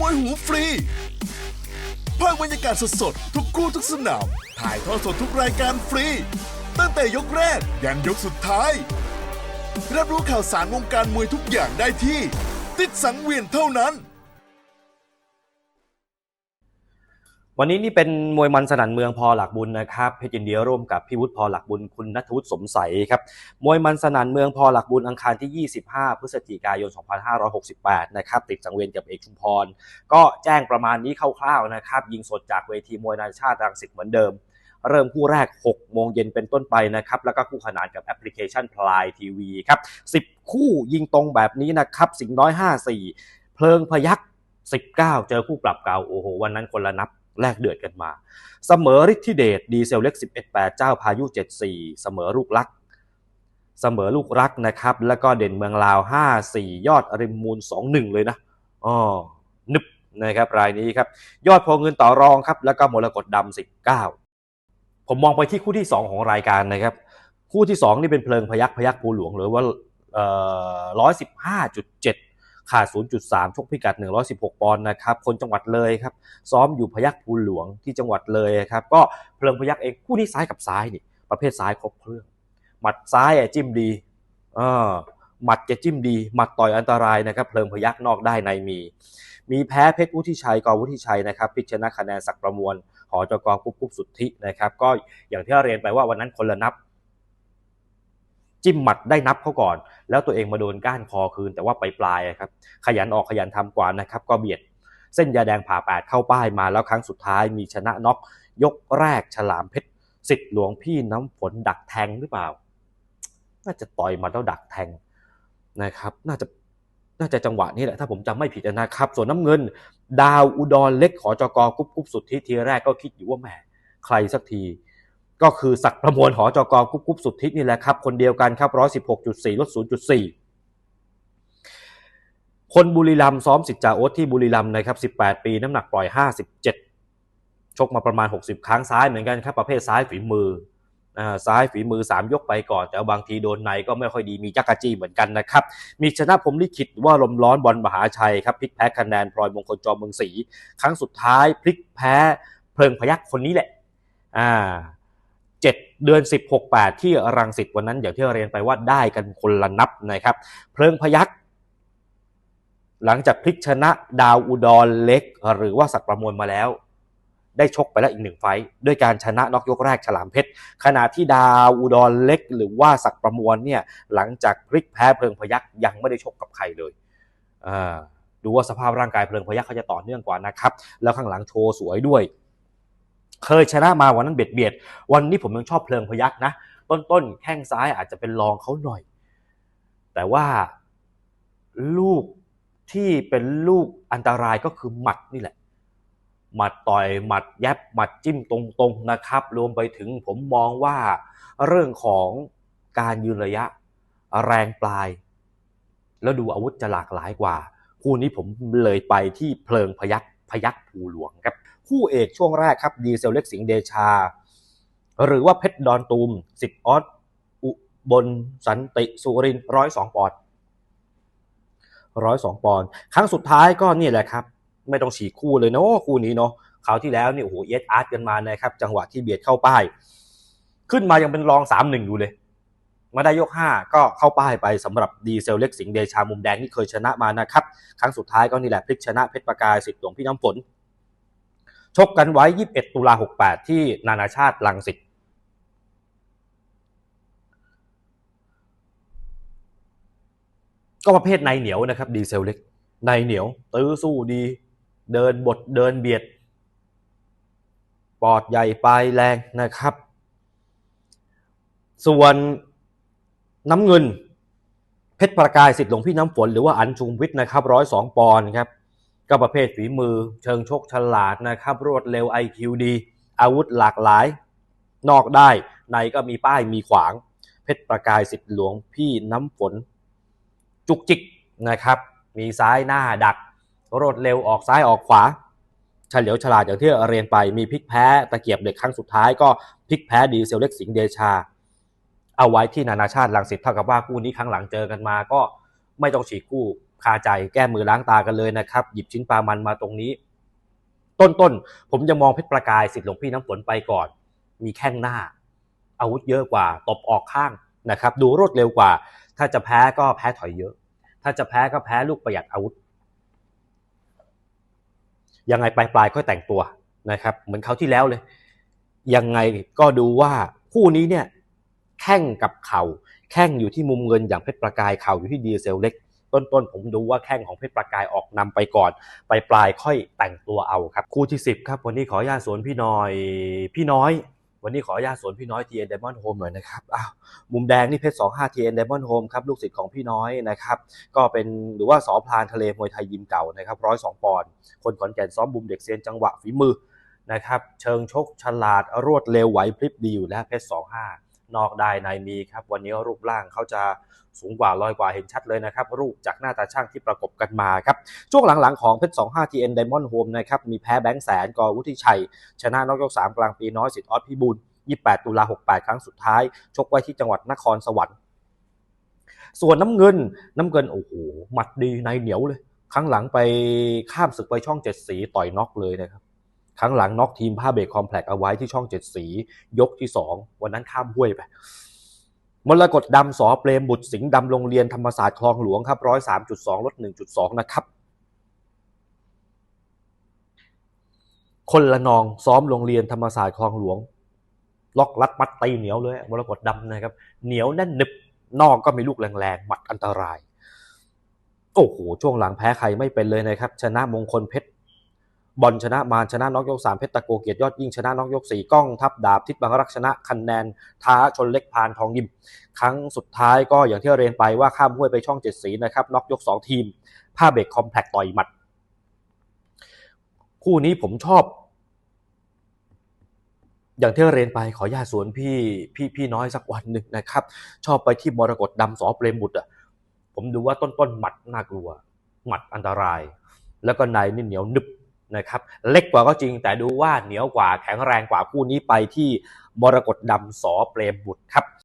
มวยหูฟรีภาคบรรยากาศสดๆทุกคู่ทุกสนาม ถ่ายทอดสดทุกรายการฟรี ตั้งแต่ยกแรก ยันยกสุดท้าย รับรู้ข่าวสารวงการมวยทุกอย่างได้ที่ ติดสังเวียนเท่านั้น วันนี้นี่เป็นมวยมันสนั่นเมืองพอหลักบุญนะครับเพชรยินเดียร่วมกับพี่วุฒิพอหลักบุญคุณนัทวุฒิสมใสครับมวยมันสนั่นเมืองพอหลักบุญอังคารที่ 25 พฤศจิกายน 2568 นะครับติดสังเวียนกับเอกชุมพร ก็แจ้งประมาณนี้คร่าวๆนะครับยิงสดจากเวทีมวยนานาชาติรังสิตเหมือนเดิม เริ่มคู่แรก 6 โมงเย็นเป็นต้นไปนะครับแล้วก็คู่ขนานกับแอปพลิเคชันพลายทีวีครับ10 คู่ยิงตรงแบบนี้นะครับสิงห์น้อย 54 เพลิงพยัก19 เจอคู่ปรับเก่าโอ้โหวันนั้นคนละนับ แลกเดือดกันมา เสมอฤทธิเดชดีเซลเล็ก 11 8 เจ้าพายุ 74 เสมอลูกรัก เสมอลูกรักนะครับ แล้วก็เด่นเมืองลาว 54 ยอดริมมูล 21 เลยนะอ๋อนึบนะครับรายนี้ครับ ยอดพอเงินต่อรองครับ แล้วก็มรกตดำ19 ผมมองไปที่คู่ที่ 2 ของรายการนะครับ คู่ที่ 2 นี่เป็นเพลิงพยักพยักภูหลวงหรือว่าเอ่อ115.7 ขาด 0.3 ชกพิกัด 116 ปอนด์นะครับ คนจังหวัดเลยครับ ซ้อมอยู่พยักภูหลวงที่จังหวัดเลยครับ ก็เพลิงพยักเองคู่นี้ซ้ายกับซ้ายนี่ ประเภทซ้ายครบเครื่อง หมัดซ้ายอะจิ้มดีเออหมัดจะจิ้มดี หมัดต่อยอันตรายนะครับ เพลิงพยักนอกได้ในมี มีแพ้เพชรวุฒิชัยกอวุฒิชัยนะครับพิชนะคะแนนศักประมวลหอจกกุ๊บกุ๊บสุทธินะครับ ก็อย่างที่เราเรียนไปว่าวันนั้นคนละนับ จิ้มหมัดได้นับเขาก่อน แล้วตัวเองมาโดนก้านคอคืนแต่ว่าไปปลายครับขยันออกขยันทำกว่านะครับก็เบียดเส้นยาแดงผ่าแปดเข้าป้ายมาแล้วครั้งสุดท้ายมีชนะน็อกยกแรกฉลามเพชรสิทธิ์หลวงพี่น้ำฝนดักแทงหรือเปล่า น่าจะต่อยมาแล้วดักแทงนะครับ น่าจะน่าจะจังหวะนี้แหละถ้าผมจำไม่ผิดนะครับ ส่วนน้ำเงิน ดาวอุดรเล็กขอจกกุ๊บกุ๊บสุดที่ทีแรกก็คิดอยู่ว่าแหมใครสักที ก็คือศักประมวลหอจกกุ๊บกุ๊บสุดทิศนี่แหละครับ คนเดียวกันครับ116.4ลด0.4คนบุรีรัมซ้อมสิทธิ์จ่าโอ๊ตที่บุรีรัมนะครับ18ปีน้ำหนักปล่อย57ชกมาประมาณ60ครั้งซ้ายเหมือนกันครับประเภทซ้ายฝีมืออ่าซ้ายฝีมือ 3 ยกไปก่อน แต่บางทีโดนในก็ไม่ค่อยดีมีจักรจี้เหมือนกันนะครับ มีชนะผมลิขิตว่าลมร้อนบอลมหาชัยครับพลิกแพ้คะแนนพลอยมงคลจอมเมืองศรีครั้งสุดท้ายพลิกแพ้เพลิงพยักคนนี้แหละอ่า เจ็ดเดือนสิบหกแปดที่รังสิตวันนั้นอย่างที่เราเรียนไปว่าได้กันคนละนับนะครับ เพลิงพยักหลังจากพลิกชนะดาวอุดรเล็ก หรือว่าศักประมวลมาแล้ว ได้ชกไปแล้วอีกหนึ่งไฟด้วยการชนะน็อกยกแรกฉลามเพชรขณะที่ดาวอุดรเล็ก หรือว่าศักประมวลเนี่ยหลังจากพลิกแพ้เพลิงพยักยังไม่ได้ชกกับใครเลยดูว่าสภาพร่างกายเพลิงพยักเขาจะต่อเนื่องกว่านะครับ แล้วข้างหลังโชว์สวยด้วย เคยชนะมาวันนั้นเบียดเบียด วันนี้ผมยังชอบเพลิงพยักนะ ต้นๆแข้งซ้ายอาจจะเป็นรองเขาหน่อย แต่ว่าลูกที่เป็นลูกอันตรายก็คือหมัดนี่แหละ หมัดต่อยหมัดแยบหมัดจิ้มตรงๆนะครับ รวมไปถึงผมมองว่าเรื่องของการยืนระยะแรงปลาย แล้วดูอาวุธจะหลากหลายกว่า คู่นี้ผมเลยไปที่เพลิงพยักพยักภูหลวงครับ คู่เอกช่วงแรกครับดีเซลเล็กสิงเดชา หรือว่าเพชรดอนตูมสิทธิ์ออสอุบลสันติสุรินร้อยสองปอนด์ร้อยสองปอนด์ครั้งสุดท้ายก็นี่แหละครับ ไม่ต้องฉีกคู่เลยเนาะคู่นี้เนาะคราวที่แล้วนี่โอ้โหเอสอาร์ตกันมานะครับ จังหวะที่เบียดเข้าป้าย ขึ้นมายังเป็นรองสามหนึ่งอยู่เลยมาได้ยกห้าก็เข้าป้ายไปสำหรับดีเซลเล็กสิงเดชามุมแดงที่เคยชนะมานะครับ ครั้งสุดท้ายก็นี่แหละพลิกชนะเพชรประกายสิทธิ์หลวงพี่น้ำฝน ชกกันไว้ 21 ตุลา 68 ที่นานาชาติลังสิตก็ประเภทในเหนียวนะครับดีเซลเล็กในเหนียว ตื้อสู้ดี เดินบทเดินเบียด ปอดใหญ่ปลายแรงนะครับ ส่วนน้ำเงิน เพชรประกายสิทธิ์หลวงพี่น้ำฝนหรือว่าอันชุมวิทย์นะครับร้อยสองปอนด์ครับ ก็ประเภทฝีมือ เชิงชกฉลาดนะครับ รวดเร็ว IQ ดี อาวุธหลากหลาย นอกได้ ในก็มีป้ายมีขวาง เพชรประกายสิทธิ์หลวงพี่น้ำฝน จุกจิกนะครับ มีซ้ายหน้าดัก รวดเร็วออกซ้ายออกขวาเฉลียวฉลาดอย่างที่เรียนไปมีพลิกแพ้ตะเกียบเหล็กครั้งสุดท้ายก็พลิกแพ้ดีเซลเล็กสิงเดชา เอาไว้ที่นานาชาติลังสิตเท่ากับว่าคู่นี้ครั้งหลังเจอกันมาก็ไม่ต้องฉีกคู่ คาใจแก้มือล้างตากันเลยนะครับ หยิบชิ้นปลามันมาตรงนี้ ต้นต้นๆผมจะมองเพชรประกายสิทธิ์หลวงพี่น้ำฝนไปก่อน มีแข้งหน้า อาวุธเยอะกว่า ตบออกข้างนะครับ ดูรวดเร็วกว่า ถ้าจะแพ้ก็แพ้ถอยเยอะ ถ้าจะแพ้ก็แพ้ลูกประหยัดอาวุธ ยังไงปลายปลายๆค่อยแต่งตัวนะครับ เหมือนเขาที่แล้วเลย ยังไงก็ดูว่าคู่นี้เนี่ยแข้งกับเข่าแข้งอยู่ที่มุมเงินอย่างเพชรประกายเข่าอยู่ที่ดีเซลเล็ก ต้นๆผมดูว่าแข้งของเพชรประกายออกนำไปก่อน ไปปลายค่อยแต่งตัวเอาครับ คู่ที่ 10 ครับ วันนี้ขออนุญาตสวนพี่น้อยพี่น้อย วันนี้ขออนุญาตสวนพี่น้อย TN Diamond Home หน่อยนะครับอ้าวมุมแดงนี่เพชร25 TN Diamond Home ครับลูกศิษย์ของพี่น้อยนะครับก็เป็นหรือว่าสอพลานทะเลมวยไทยยิมเก่านะครับร้อยสองปอนด์คนขอนแก่นซ้อมบุมเด็กเซียนจังหวะฝีมือนะครับเชิงชกฉลาดรวดเร็วไหวพริบดีอยู่แล้วเพชร25 นอกได้ในมีครับ วันนี้รูปร่างเขาจะสูงกว่าลอยกว่าเห็นชัดเลยนะครับ รูปจากหน้าตาช่างที่ประกบกันมาครับ ช่วงหลังๆของเพชร25 TN Diamond Home นะครับ มีแพ้แบงค์แสนกอวุฒิชัย ชนะนอกยก3กลางปีน้อยสิทธิ์ออสพิบูล28 ตุลา 68 ครั้งสุดท้าย ชกไว้ที่จังหวัดนครสวรรค์ ส่วนน้ำเงินน้ำเงินโอ้โหหมัดดีในเหนียวเลย ครั้งหลังไปข้ามศึกไปช่องเจ็ดสีต่อยน็อกเลยนะครับ ครั้งหลังน็อกทีมผ้าเบรกคอมแพล็กเอาไว้ที่ช่องเจ็ดสี ยกที่สองวันนั้นข้ามห้วยไปมรกตดำสอเปรมบุตรสิงห์ดำโรงเรียนธรรมศาสตร์คลองหลวงครับร้อยสามจุดสองลดหนึ่งจุดสองนะครับ คนละนองซ้อมโรงเรียนธรรมศาสตร์คลองหลวง ล็อกลัดมัดตีเหนียวเลยมรกตดำนะครับ เหนียวแน่นหนึบนอกก็มีลูกแรงๆหมัดอันตราย โอ้โหช่วงหลังแพ้ใครไม่เป็นเลยนะครับ ชนะมงคลเพชร บอลชนะมารชนะน็อกยกสามเพชรตะโกเกียรติยอดยิ่งชนะน็อกยกสี่ก้องทับดาบทิศบังรักชนะคะแนนท้าชนเล็กพานทองยิม ครั้งสุดท้ายก็อย่างที่เรียนไปว่าข้ามห้วยไปช่องเจ็ดสีนะครับน็อกยกสองทีมผ้าเบรกคอมแพคต่อยหมัด คู่นี้ผมชอบ อย่างที่เรียนไปขอญาตสวนพี่พี่พี่น้อยสักวันหนึ่งนะครับ ชอบไปที่มรกตดำสอเปรมบุตรอะผมดูว่าต้นต้นหมัดน่ากลัว หมัดอันตราย แล้วก็ในนี่เหนียวนึบ นะครับเล็กกว่าก็จริงแต่ดูว่าเหนียวกว่าแข็งแรงกว่าคู่นี้ไปที่มรกตดำสอเปรมบุตรครับ